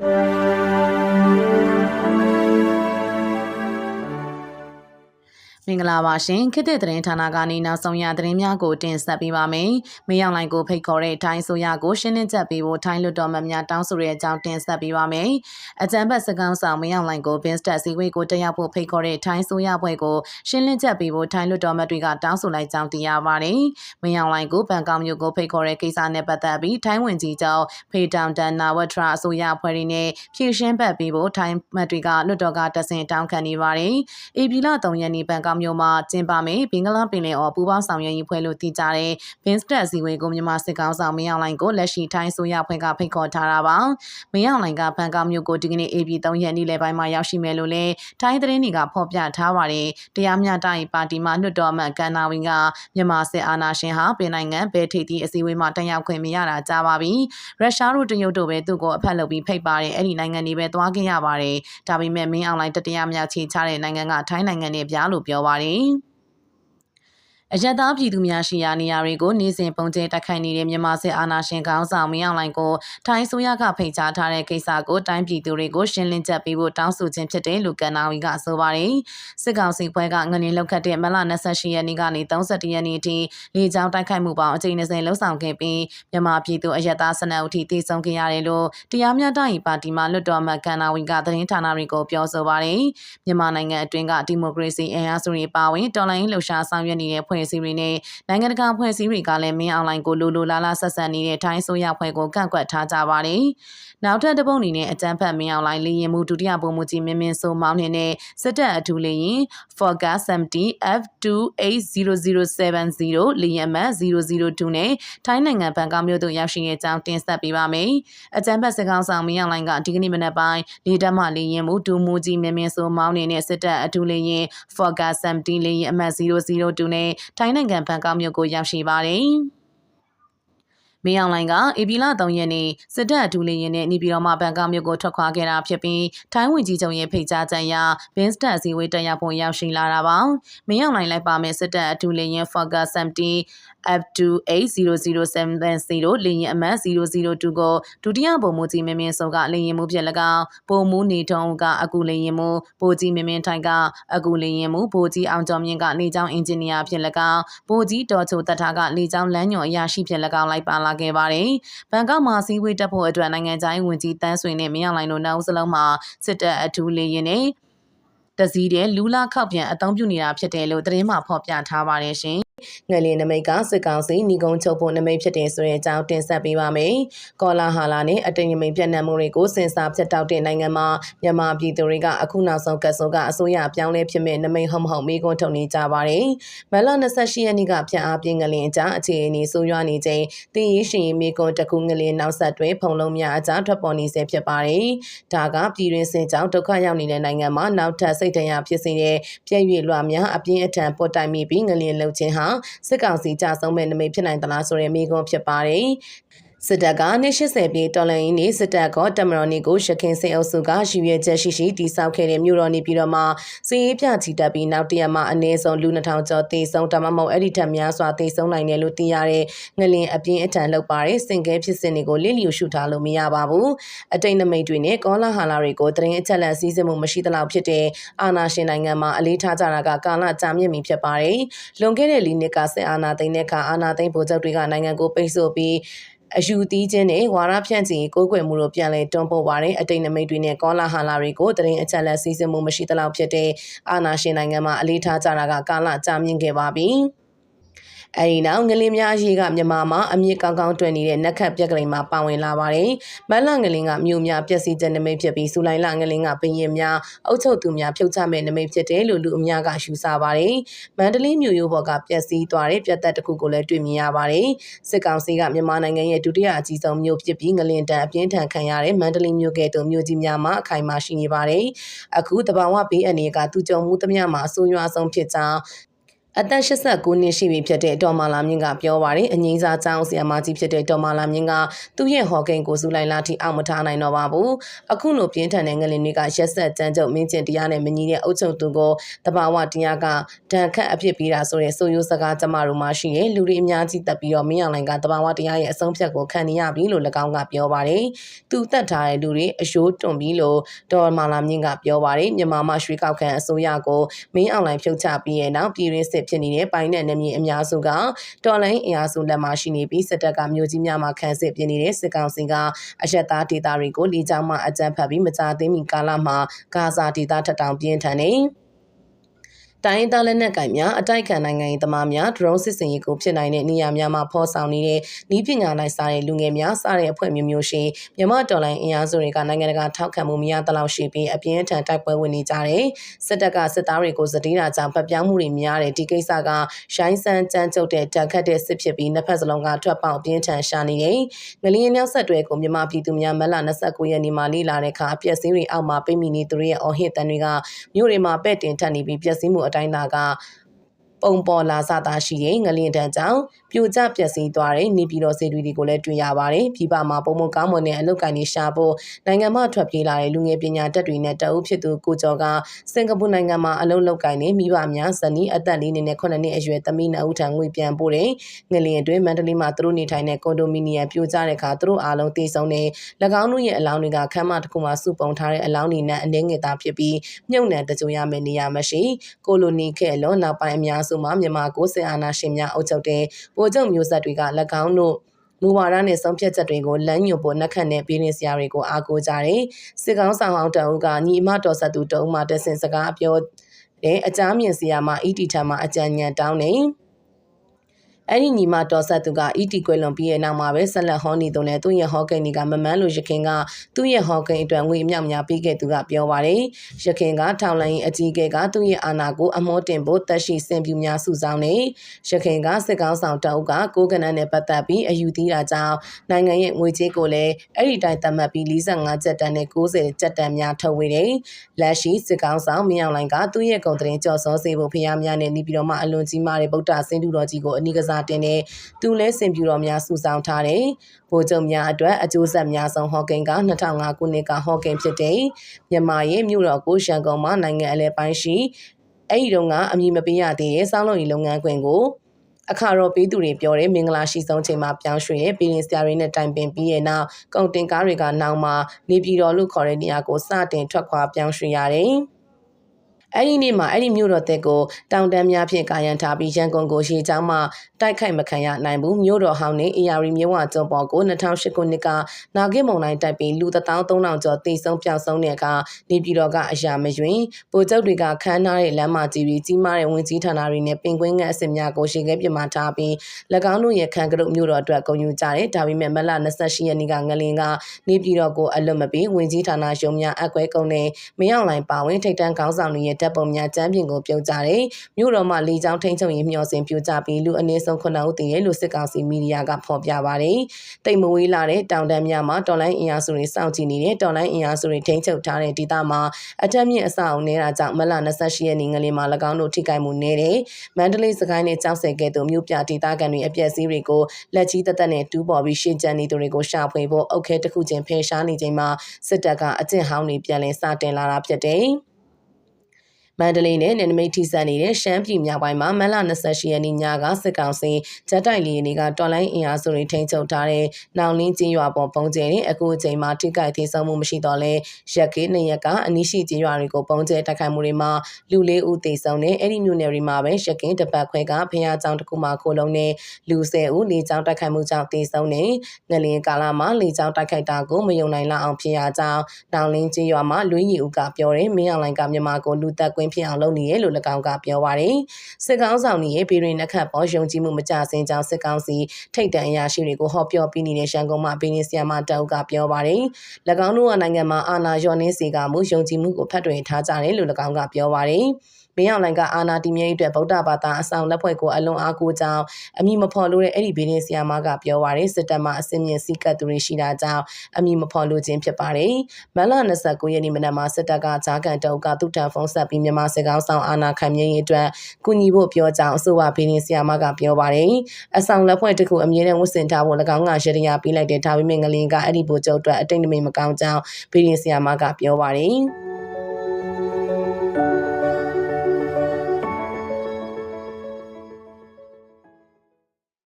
you မင်္ဂလာပါရှင်ခေတ်သစ်သတင်းဌာနကနေနောက်ဆုံးရသတင်းများကိုတင်ဆက်ပေးပါမယ်။မင်းအောင်လိုင်ကိုဖိတ်ခေါ်တဲ့ထိုင်းဆိုရကိုရှင်းလင်းချက်ပေးဖို့ထိုင်းလွှတ်တော်မှများတောင်းဆိုတဲ့အကြောင်းတင်ဆက်ပေးပါမယ်။အကြံဖတ်စကောင်းဆောင်မင်းအောင်လိုင်ကိုဘင်းစတက်စီဝေးကိုတက်ရောက်ဖို့ဖိတ်ခေါ်တဲ့ထိုင်းဆိုရဘွဲ့ကိုရှင်းလင်းချက်ပေးဖို့ထိုင်းလွှတ်တော်မှတွေကတောင်းဆိုလိုက်ကြောင်းသိရပါတယ်။မင်းအောင်လိုင်ကိုဘန်ကောက်မြို့ကိုဖိတ်ခေါ်တဲ့ကိစ္စနဲ့ပတ်သက်ပြီးထိုင်းဝင်ကြီးကျောင်းဖေတောင်တန်နာဝထရာအစိုးရအဖွဲ့ရင်းနဲ့ဖြည့်ရှင်းပတ်ပေးဖို့ထိုင်းမှတ်တွေကလွှတ်တော်ကတဆင့်တောင်းခံနေပါတယ်။ AP လ3ရက်နေ့ဘန်ကောက်မြို့မှာကျင်းပမယ်ဘင်္ဂလားပင်လယ်အော်ပူးပေါင်းဆောင်ရွက်ရေးဖွဲ့လို့တည်ကြတဲ့ Binstat စီဝေးကိုမြန်မာစစ်ကောင်ဆောင်မင်းအောင်လှိုင်ကိုလက်ရှိထိုင်းဆိုရဖွဲ့ကဖိတ်ခေါ်ထားတာပါမင်းအောင်လှိုင်ကဘန်ကောက်မြို့ကိုဒီကနေ့ AP 3ရက်နေ့လယ်ပိုင်းမှာရောက်ရှိမယ်လို့လည်းထိုင်းသတင်းတွေကဖော်ပြထားပါတယ်တရားမျှတရေးပါတီမှလွှတ်တော်အမတ်ကန်နာဝင်းကမြန်မာစစ်အာဏာရှင်ဟာပြည်နိုင်ငံဘယ်ထိပ်သီးအစည်းအဝေးမှာတက်ရောက်ခွင့်မရတာကြားပါပြီရုရှားတို့တရုတ်တို့ပဲသူ့ကိုအဖက်လုပ်ပြီးဖိတ်ပါတယ်အဲ့ဒီနိုင်ငံတွေပဲသွားခဲ့ရပါတယ်ဒါပေမဲ့မင်းအောင်လှိုင်တတရားမြောက်ချေချတဲ့နိုင်ငံကထိုင်းနိုင်ငံနဲ့ပြားလို့ပြောပါတယ် အရသာပြည်သူများရှိရာနေရာတွေကိုနေစဉ်ပုံကျဲတိုက်ခိုက်နေတဲ့မြန်မာစစ်အာဏာရှင်ခေါင်းဆောင်မင်းအောင်လှိုင်ကိုထိုင်းဆိုရကဖိတ်ကြားထားတဲ့ကိစ္စကိုတိုင်းပြည်သူတွေကိုရှင်းလင်းချက်ပေးဖို့တောင်းဆိုခြင်းဖြစ်တယ်လို့ကန်နာဝီကဆိုပါတယ်စစ်ကောင်စီဖွဲ့ကငလင်းလောက်ခတ်တဲ့မလ28ရက်နေ့ကနေ31ရက်နေ့အထိလေကြောင်းတိုက်ခိုက်မှုပေါင်းအကြိမ်20လှုပ်ဆောင်ခဲ့ပြီးမြန်မာပြည်သူအရသာစနအုပ်ထိတည်ဆုံခဲ့ရတယ်လို့တရားမျှတရေးပါတီမှလွတ်တော်မှကန်နာဝီကသတင်းဌာနတွေကိုပြောဆိုပါတယ်မြန်မာနိုင်ငံအတွင်းကဒီမိုကရေစီအင်အားစုတွေပါဝင်တော်လှန်ရေးလှုပ်ရှားဆောင်ရွက်နေတဲ့ဖွဲ့ဖွဲ့စည်းတွေနဲ့နိုင်ငံတကာဖွဲ့စည်းတွေကလည်းမင်းအောင်လိုင်ကိုလိုလိုလားလားဆက်ဆက်နေတဲ့ထိုင်းဆိုရဖွဲ့ကိုကန့်ကွက်ထားကြပါတယ်။နောက်ထပ်တစ်ပုတ်အနေနဲ့အကြမ်းဖက်မင်းအောင်လိုင်လေရင်မှုဒုတိယဗိုလ်မှူးကြီးမင်းမင်းစိုးမောင်းနေတဲ့စစ်တပ်အထူးလေရင် Focus 70 F28070 လေရင်မတ်002နဲ့ထိုင်းနိုင်ငံဘန်ကောက်မြို့သို့ရောက်ရှိတဲ့အကြောင်းတင်ဆက်ပေးပါမယ်။အကြမ်းဖက်စစ်ကောင်ဆောင်မင်းအောင်လိုင်ကဒီကနေ့မနက်ပိုင်းလေတပ်မှလေရင်မှုဒူမူကြီးမင်းမင်းစိုးမောင်းနေတဲ့စစ်တပ်အထူးလေရင် Focus 70လေရင်အမှတ်002နဲ့ထိုင်းနိုင်ငံဘန်ကောက်မြို့ကိုရောက်ရှိပါတယ်။ မင်းအောင်လိုင်ကဧပြီလ3ရက်နေ့စစ်တပ်အထူးလေရင်နဲ့နေပြည်တော်မှဘန်ကောက်မြို့ကိုထွက်ခွာခဲ့တာဖြစ်ပြီးထိုင်းဝင်ကြီးချုပ်ရဲ့ဖိတ်ကြားချက်အရဘင်းစတက်အစည်းအဝေးတက်ရောက်ဖို့ရောက်ရှိလာတာပါ။မင်းအောင်လိုင်လိုက်ပါမယ်စစ်တပ်အထူးလေရင် Focus 70 F2800770 လေရင်အမှတ်002ကိုဒုတိယဗိုလ်မှူးကြီးမင်းမင်းစုံကလေရင်မှုဖြစ်၎င်းဗိုလ်မှူးနေထုံးကအကူလေရင်မှုဗိုလ်ကြီးမင်းမင်းထိုင်ကအကူလေရင်မှုဗိုလ်ကြီးအောင်ကျော်မြင့်ကလေကြောင်းအင်ဂျင်နီယာဖြစ်၎င်းဗိုလ်ကြီးတော်ချိုတထားကလေကြောင်းလမ်းညွှန်အရာရှိဖြစ်၎င်းလိုက်ပါလာခဲ့ပါတယ်။ဘန်ကောက်မှာစီးဝေးတက်ဖို့အတွက်နိုင်ငံခြားရေးဝန်ကြီးတန်းဆွေနဲ့မင်းအောင်လှိုင်တို့နောက်စလုံးမှာစစ်တပ်အထူးလေရင်နဲ့တစည်းတဲ့လူလာခောက်ပြန်အသုံးပြုနေတာဖြစ်တယ်လို့သတင်းမှဖော်ပြထားပါတယ်ရှင် ငလျင်နမိတ်ကစစ်ကောင်စီညီကုန်းချုပ်ဖို့နမိတ်ဖြစ်တယ်ဆိုတဲ့အကြောင်းတင်ဆက်ပေးပါမယ်။ကောလာဟာလာနဲ့အတိမ်မိန်ပြက်နှံမှုတွေကိုစင်စာဖြတ်တောက်တဲ့နိုင်ငံမှာမြန်မာပြည်သူတွေကအခုနောက်ဆုံးကတ်ဆိုကအစိုးရပြောင်းလဲဖြစ်မဲ့နမိတ်ဟုတ်မဟုတ်မေးခွန်းထုတ်နေကြပါတယ်။မလ28ရက်နေ့ကဖြတ်အားပြင်းငလျင်အကြားအခြေအနေဆိုးရွားနေချိန်တင်းရရှင်မေးခွန်းတစ်ခုငလျင်နောက်ဆက်တွဲဖုံလုံးများအကြားထွက်ပေါ်နေဆဲဖြစ်ပါတယ်။ဒါကပြည်တွင်းစင်ကြောင်းဒုက္ခရောက်နေတဲ့နိုင်ငံမှာနောက်ထပ်စိတ်တရားဖြစ်စေတဲ့ပြည့်ရွေလွှာများအပြင်းအထန်ပေါ်တိုင်မိပြီးငလျင်လှုပ်ခြင်းဟာစစ်ကောင်စီကြဆုံးမဲ့နမိတ်ဖြစ်နိုင်သလားဆိုတဲ့မိကွန်းဖြစ်ပါတယ်။ စစ်တပ်ကနှစ်80ပြည်တော်လှန်ရေးနေစစ်တပ်ကတမတော်နေကိုရခင်စိတ်အုပ်စုကရည်ရွယ်ချက်ရှိရှိတိစောက်ခဲ့တဲ့မြို့တော်နေပြည်တော်မှာစီးရေးပြချီတက်ပြီးနောက်တရက်မှာအနည်းဆုံးလူ2000ကျော်တေဆုံးတမမုံအဲ့ဒီထက်များစွာတေဆုံးနိုင်တယ်လို့သိရတဲ့ငလင်အပြင်းအထန်လောက်ပါတဲ့စင်ကဲဖြစ်စဉ်တွေကိုလစ်လျူရှုထားလို့မရပါဘူးအတိတ်နမိတ်တွေနဲ့ကောလာဟာလာတွေကိုတရင်အချက်လက်စည်းစိမ်မှုမရှိသလောက်ဖြစ်တဲ့အာနာရှင်နိုင်ငံမှာအလေးထားကြတာကကာလကြာမြင့်ပြီဖြစ်ပါတယ်လွန်ခဲ့တဲ့လီနစ်ကစစ်အာဏာသိမ်းတဲ့အခါအာဏာသိမ်းဗိုလ်ချုပ်တွေကနိုင်ငံကိုပိတ်ဆို့ပြီး အယူသီးခြင်းနဲ့ဝါရဖြန့်ချီကိုးကွယ်မှုတို့ပြန်လည်တွန်းပို့ပါတယ်အတိတ်နမိတ်တွေနဲ့ကောလာဟာလာတွေကိုတရင်အချက်လက်စီစဉ်မှုမရှိသလောက်ဖြစ်တဲ့အာနာရှင်နိုင်ငံမှာအလေးထားကြတာကကာလကြာမြင့်ခဲ့ပါပြီ။ အဲဒီနောက်ငလင်းများရေးကမြန်မာမှာအမြင့်ကောင်းကောင်းတွင်နေတဲ့နက်ခတ်ပြက်ကလေးမှာပါဝင်လာပါတယ်။မန်လငလင်းကမြို့များပျက်စီးတဲ့နမိတ်ဖြစ်ပြီးစူလိုင်လငလင်းကပင်ရင်များအုပ်ချုပ်သူများဖြုတ်ချမဲ့နမိတ်ဖြစ်တယ်လို့လူအများကယူဆပါတယ်။မန္တလေးမြို့ရိုးဘော်ကပျက်စီးသွားတဲ့ပြတ်သက်တစ်ခုကိုလည်းတွေ့မြင်ရပါတယ်။စစ်ကောင်စီကမြန်မာနိုင်ငံရဲ့ဒုတိယအကြီးဆုံးမြို့ဖြစ်ပြီးငလင်းတန်အပြင်းထန်ခံရတဲ့မန္တလေးမြို့ကဲ့သို့မြို့ကြီးများမှာအခိုင်အမာရှိနေပါတယ်။အခုတဘာဝဘေးအနေကသူကြုံမှုသမျှမှာအဆိုးရွားဆုံးဖြစ်ကြောင်း အသက်89နှစ်ရှိပြီဖြစ်တဲ့ဒေါ်မာလာမြင့်ကပြောပါတယ်အငိမ့်စားကျောင်းဆီယမကြီးဖြစ်တဲ့ဒေါ်မာလာမြင့်ကသူ့ရဲ့ဟော်ကိန်းကိုစုလိုက်လာထိအောင်မထားနိုင်တော့ပါဘူးအခုလိုပြင်းထန်တဲ့ငလင်တွေကရက်ဆက်ကြမ်းကြုတ်မင်းကျင်တရားနဲ့မညီတဲ့အုပ်ချုပ်သူကိုတဘာဝတရားကဒဏ်ခတ်အဖြစ်ပေးတာဆိုတဲ့ဆိုရိုးစကားကျမတို့မှရှိရဲ့လူတွေအများကြီးတက်ပြီးတော့မင်းအောင်လိုင်ကတဘာဝတရားရဲ့အဆုံးဖြတ်ကိုခံနေရပြီလို့၎င်းကပြောပါတယ်သူတက်ထားတဲ့လူတွေအရှိုးတွန်ပြီလို့ဒေါ်မာလာမြင့်ကပြောပါတယ်မြန်မာမှရွှေကောက်ခံအစိုးရကိုမင်းအောင်လိုင်ဖြုတ်ချပြီးရဲ့နောက်ပြည်ရင်းစစ်ဖြစ်နေတဲ့ပိုင်းနဲ့နေမြေအများစုကတော်လိုင်းအင်အားစုလက်မှာရှိနေပြီးစစ်တပ်ကမြို့ကြီးများမှာခန့်စစ်ပြနေတဲ့စစ်ကောင်စီကအရက်သားဒေသတွေကိုလေကြောင်းမှအကြမ်းဖက်ပြီးမကြသေးမီကာလမှာဂါဇာဒေသထက်တောင်ပြင်းထန်နေ တိုင်းသားလက်နက်ကင်များအတိုက်ခံနိုင်ငံရေးသမားများ drone စစ်စင်ရေးကိုဖြစ်နိုင်တဲ့နေရာများမှာဖော်ဆောင်နေတဲ့ဤပညာနိုင်စားတဲ့လူငယ်များစားတဲ့အဖွဲ့မျိုးမျိုးရှိမြမတော်လိုင်းအင်အားစုတွေကနိုင်ငံတကာထောက်ခံမှုမရသလောက်ရှိပြီးအပြင်းထန်တိုက်ပွဲဝင်နေကြတယ်စစ်တပ်ကစစ်သားတွေကိုစတီးတာကြောင့်ဖျက်ပြောင်းမှုတွေများတယ်ဒီကိစ္စကရှိုင်းဆန်းကြမ်းကြုတ်တဲ့တက်ခတ်တဲ့စစ်ဖြစ်ပြီးနှစ်ဖက်စလုံးကထွက်ပေါက်ပြင်းထန်ရှာနေတယ်ငလျင်နောက်ဆက်တွဲကိုမြမပြည်သူများမလ29ရက်နေ့မှာလိလာတဲ့အခါအပျက်စီးတွေအောက်မှာပိတ်မိနေသူတွေရဲ့အော်ဟစ်တန်တွေကမြို့တွေမှာပဲ့တင်ထပ်နေပြီးပျက်စီးမှုအတိုင်းသာက ပုံပေါ်လာစတာရှိတဲ့ငလျင်တန်းကြောင့်ပြိုကျပျက်စီးသွားတဲ့နေပြည်တော်စေတီတွေကိုလည်းတွေ့ရပါတယ်။ပြည်ပမှာပုံမကောင်းမွန်တဲ့အလုပ်ကိုင်းတွေရှာဖို့နိုင်ငံမှထွက်ပြေးလာတဲ့လူငယ်ပညာတတ်တွေနဲ့တအုပ်ဖြစ်သူကိုကျော်ကစင်ကာပူနိုင်ငံမှာအလုပ်လုပ်ကိုင်းနေမိဘများဇနီးအသက်လေးနဲ့9နှစ်အရွယ်သမီးနှစ်ဦးထံငွေပြန်ပို့တဲ့ငလျင်အတွင်းမန္တလေးမှာသူတို့နေထိုင်တဲ့ကွန်ဒိုမီနီယံပြိုကျတဲ့အခါသူတို့အားလုံးတည်ဆုံနေ၎င်းတို့ရဲ့အလောင်းတွေကခမ်းမတစ်ခုမှာစုပုံထားတဲ့အလောင်းတွေနဲ့အနှဲငယ်သားဖြစ်ပြီးမြုပ်နှံတကြိုရမယ့်နေရာမရှိကိုလိုနီခဲ့လို့နောက်ပိုင်းအများစုမှာမြန်မာကိုစစ်အာဏာရှင်များအုပ်ချုပ်တဲ့ဗိုလ်ချုပ်မျိုးဆက်တွေက၎င်းတို့မူဝါဒနဲ့ဆုံးဖြတ်ချက်တွေကိုလမ်းညွှန်ဖို့နှက်ခတ်တဲ့ပြည်နေစရာတွေကိုအားကိုးကြတယ်။စစ်ကောင်းဆောင်အောင်တအုပ်ကညီအမတော်ဆက်သူတအုပ်မှတဆင်စကားပြောတဲ့အကြမ်းမြင်စရာမှာအီတီထံမှာအကြံဉာဏ်တောင်းနေ။ အဲ့ဒီညီမတော်ဆက်သူက ET ကွယ်လွန်ပြီးရဲ့နောက်မှာပဲဆက်လက်ဟောနေတော့လဲသူ့ရဲ့ဟောကိန်းတွေကမမန်းလို့ရခင်ကသူ့ရဲ့ဟောကိန်းအတွက်ငွေအမြောက်များပေးခဲ့သူကပြောပါတယ်ရခင်ကထောင်လိုင်းအကြီးအကဲကသူ့ရဲ့အာဏာကိုအမောတင်ဖို့တက်ရှိစင်ပြူများစုဆောင်နေရခင်ကစစ်ကောင်းဆောင်တအုပ်ကကိုကနန်းနဲ့ပတ်သက်ပြီးအယူသီးတာကြောင့်နိုင်ငံရဲ့ငွေကြေးကိုလည်းအဲ့ဒီတိုင်းသတ်မှတ်ပြီး45ကျပ်တန်နဲ့90ကျပ်တန်များထုတ်ဝေတယ်လက်ရှိစစ်ကောင်းဆောင်မြောင်လိုင်းကသူ့ရဲ့ကုန်တင်ကြော်စောစေဖို့ဖျားများနဲ့နေပြီးတော့မှအလွန်ကြီးမားတဲ့ဗုဒ္ဓဆင်းတုတော်ကြီးကိုအနိကစားတင်တဲ့သူလဲစင်ပြူတော်များစုဆောင်ထားတဲ့ဗိုလ်ချုပ်များအတွက်အကျိုးဆက်များဆုံးဟော့ကင်က2005ခုနှစ်ကဟော့ကင်ဖြစ်တဲ့မြန်မာရဲ့မြို့တော်ကိုရန်ကုန်မှာနိုင်ငံအလဲပိုင်းရှိအဲ့ဒီတော့ကအမည်မပေးရသေးတဲ့စောင်းလုံးရီလုပ်ငန်းခွင်ကိုအခါတော့ပေးသူတွေပြောတယ်မင်္ဂလာရှိဆုံးချိန်မှာပြောင်းရွှေ့ရဲ့ပြည်ရင်စရာတွေနဲ့တိုင်ပင်ပြီးရဲ့နောက်ကုန်တင်ကားတွေကနောက်မှာနေပြည်တော်လို့ခေါ်တဲ့နေရာကိုစတင်ထွက်ခွာပြောင်းရွှေ့ရတယ်။ အဲ့ဒီနေ့မှာအဲ့ဒီမြို့တော်တဲ့ကိုတောင်တန်းများဖြင့်ကာယံထားပြီးရန်ကုန်ကိုရှေးချောင်းမှတိုက်ခိုက်မခံရနိုင်ဘူးမြို့တော်ဟောင်းနဲ့အေယာရီမြို့ဝကျွန်းပေါ်ကို2008ခုနှစ်ကနာဂစ်မုံတိုင်းတိုက်ပြီးလူ13000ကျော်တိစုံပြောက်ဆုံးတဲ့အခါနေပြည်တော်ကအရာမယွင်ဗိုလ်ချုပ်တွေကခန်းနာတဲ့လမ်းမကြီးပြီးကြီးမားတဲ့ဝင်ကြီးဌာနတွေနဲ့ပင်ကွင်းငန်းအစ်များကိုရှေ့ခဲပြမထားပြီး၎င်းတို့ရဲ့ခံကရုမြို့တော်အတွက်ဂုဏ်ယူကြတယ်ဒါပေမဲ့မလ28ရက်နေ့ကငလင်ကနေပြည်တော်ကိုအလွတ်မပြီးဝင်ကြီးဌာနရုံးများအကွဲကုန်နဲ့မင်းအောင်လိုင်ပါဝင်ထိတ်တန်းခေါင်းဆောင်တွေရဲ့တပ်ပုံများကျမ်းပြင်ကိုပြုတ်ကြတယ်။မြို့တော်မှာလေကြောင်းထိန်းချုပ်ရေးမျှော်စင်ပြုတ်ကြပြီးလူအနည်းဆုံး9ဦးတည်ရဲ့လို့စစ်ကောင်စီမီဒီယာကဖော်ပြပါတယ်။တိတ်မဝေးလာတဲ့တောင်တန်းများမှာတော်လိုင်းအင်အားစုတွေစောင့်ကြည့်နေတဲ့တော်လိုင်းအင်အားစုတွေထိန်းချုပ်ထားတဲ့ဒေသမှာအထက်မြင့်အဆောက်အုံနေတာကြောင့်မလ28ရက်နေ့ငလင်မှာ၎င်းတို့ထိခိုက်မှုနေတယ်။မန္တလေးစကိုင်းနဲ့ကြောက်စဲကဲ့သို့မြို့ပြဒေသခံတွေအပြက်စီးတွေကိုလက်ကြီးတက်တက်နဲ့တူးပေါ်ပြီးရှင်းကြံနေသူတွေကိုရှာဖွေဖို့အုတ်ခဲတစ်ခုချင်းဖယ်ရှားနေချိန်မှာစစ်တပ်ကအကျင့်ဟောင်းတွေပြန်လည်စတင်လာတာဖြစ်တယ်။ မန္တလေးနဲ့နယ်နိမိတ်ထိစပ်နေတဲ့ရှမ်းပြည်မြောက်ပိုင်းမှာမလ28ရက်နေ့ညကစစ်ကောင်စီဂျက်တိုက်လီတွေကတော်လိုင်းအင်အားစုတွေထိန်းချုပ်ထားတဲ့နောင်လင်းကျင်းရွာပေါ်ပုံကျဲတဲ့အခုအချိန်မှာထိခိုက်သေးဆုံးမှုမရှိတော့လဲရက်ကေးနှစ်ရက်ကအနီးရှိကျင်းရွာတွေကိုပုံကျဲတိုက်ခိုက်မှုတွေမှာလူလေးဦးသေဆုံးတဲ့အဲ့ဒီမြို့နယ်တွေမှာပဲရက်ကင်းတပတ်ခွဲကဖျားကြောင်တစ်ခုမှာခိုလုံးနဲ့လူ10ဦးလေကြောင်းတိုက်ခိုက်မှုကြောင့်သေဆုံးတဲ့ငလင်ကာလမှာလေကြောင်းတိုက်ခိုက်တာကိုမယုံနိုင်လောက်အောင်ဖြစ်ရကြောင်းနောင်လင်းကျင်းရွာမှာလွေးရီဦးကပြောတယ်မင်းအောင်လိုင်ကမြန်မာကိုလူသက်ကွင်းဖြစ်အောင်လုပ်နေရလို့၎င်းကပြောပါတယ်စစ်ကောင်းဆောင်နေရဲ့ပြည်တွင်နှက်ခတ်ပေါ်ယုံကြည်မှုမကြဆင်းကြောင်းစစ်ကောင်းစီထိတ်တန့်အရာရှိတွေကိုဟောပြောပြီးနေတဲ့ရှန်ကုန်မှာပြည်နေဆီယမတောက်ကပြောပါတယ်၎င်းတို့ကနိုင်ငံမှာအာဏာလျော့နှင်းစေကမှုယုံကြည်မှုကိုဖတ်တွင်ထားကြတယ်လို့၎င်းကပြောပါတယ်မင်းအောင်လိုင်ကအာနာတီမြဲအတွက်ဗုဒ္ဓဘာသာအဆောင်လက်ဖွဲ့ကိုအလွန်အားကိုးကြောင်းအမိမဖော်လို့တဲ့အဲ့ဒီဘေးရင်ဆီယာမကပြောပါရယ်စစ်တပ်မှအစင်းမြင့်စီကတ်သူတွေရှိတာကြောင့်အမိမဖော်လို့ခြင်းဖြစ်ပါတယ်မလ29ရက်နေ့မနက်မှာစစ်တပ်ကဂျာကန်တုပ်ကသူ့တန်ဖုန်းဆက်ပြီးမြန်မာစစ်ကောင်းဆောင်အာနာခံမြင့်ရေးအတွက်ကူညီဖို့ပြောကြောင်းအဆိုပါဘေးရင်ဆီယာမကပြောပါတယ်အဆောင်လက်ဖွဲ့တစ်ခုအမြဲတမ်းဝတ်ဆင်ထားဖို့၎င်းကရရပေးလိုက်တဲ့ဒါပေမဲ့ငလင်ကအဲ့ဒီဘိုလ်ချုပ်အတွက်အတိတ်နမိတ်မကောင်းကြောင်းဘေးရင်ဆီယာမကပြောပါတယ်